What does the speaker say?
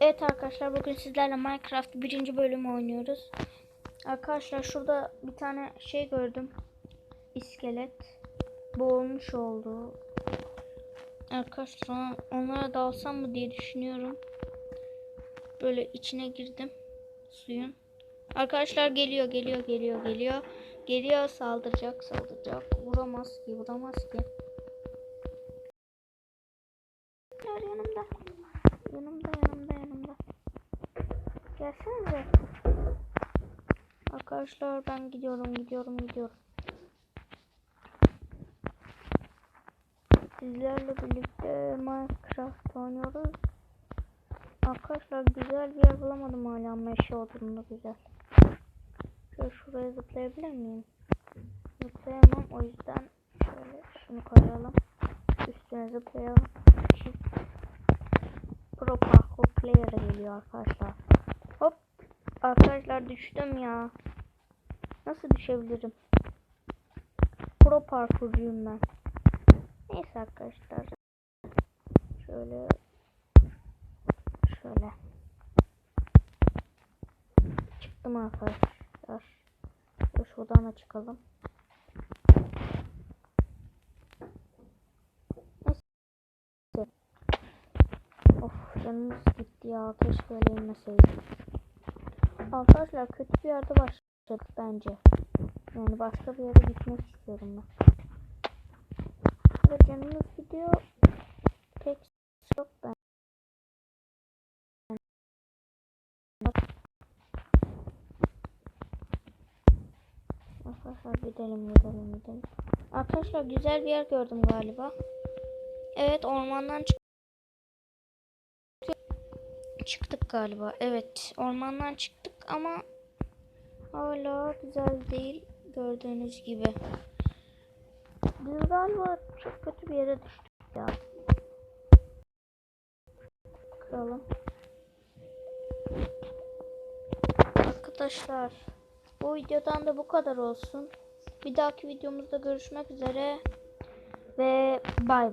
Evet arkadaşlar bugün sizlerle Minecraft birinci bölümü oynuyoruz. Arkadaşlar şurada bir tane şey gördüm. İskelet. Boğulmuş oldu. Arkadaşlar onlara dalsam mı diye düşünüyorum. Böyle içine girdim. Suyun. Arkadaşlar geliyor geliyor geliyor geliyor. Geliyor saldıracak saldıracak. Vuramaz ki vuramaz ki. Yanımda yanımda. Yanımda. Gelsenize. Arkadaşlar ben gidiyorum gidiyorum gidiyorum. Sizlerle birlikte Minecraft oynuyoruz. Arkadaşlar güzel bir yer bulamadım hala meşe olduğunda güzel. Şöyle şuraya zıplayabilir miyim? Zıplayamam o yüzden şöyle şunu koyalım. Üstüne zıplayalım. Pro Parkour Player'a geliyor arkadaşlar. Arkadaşlar düştüm ya. Nasıl düşebilirim? Pro parkurcuyum ben. Neyse arkadaşlar. Şöyle. Şöyle. Çıktım arkadaşlar. Şuradan da çıkalım. Neyse. Of canımız gitti ya. Keşke öyle inmeseydim. Arkadaşlar kötü bir yerde başladık bence. Yani başka bir yere gitmek istiyorum ben. Ve canımız gidiyor. Pek yok ben. Arkadaşlar gidelim gidelim gidelim. Arkadaşlar güzel bir yer gördüm galiba. Evet ormandan çık çıktık galiba. Evet ormandan çıktık ama hala güzel değil gördüğünüz gibi. Biz galiba çok kötü bir yere düştük ya. Kıralım. Arkadaşlar bu videodan da bu kadar olsun. Bir dahaki videomuzda görüşmek üzere ve bay bay.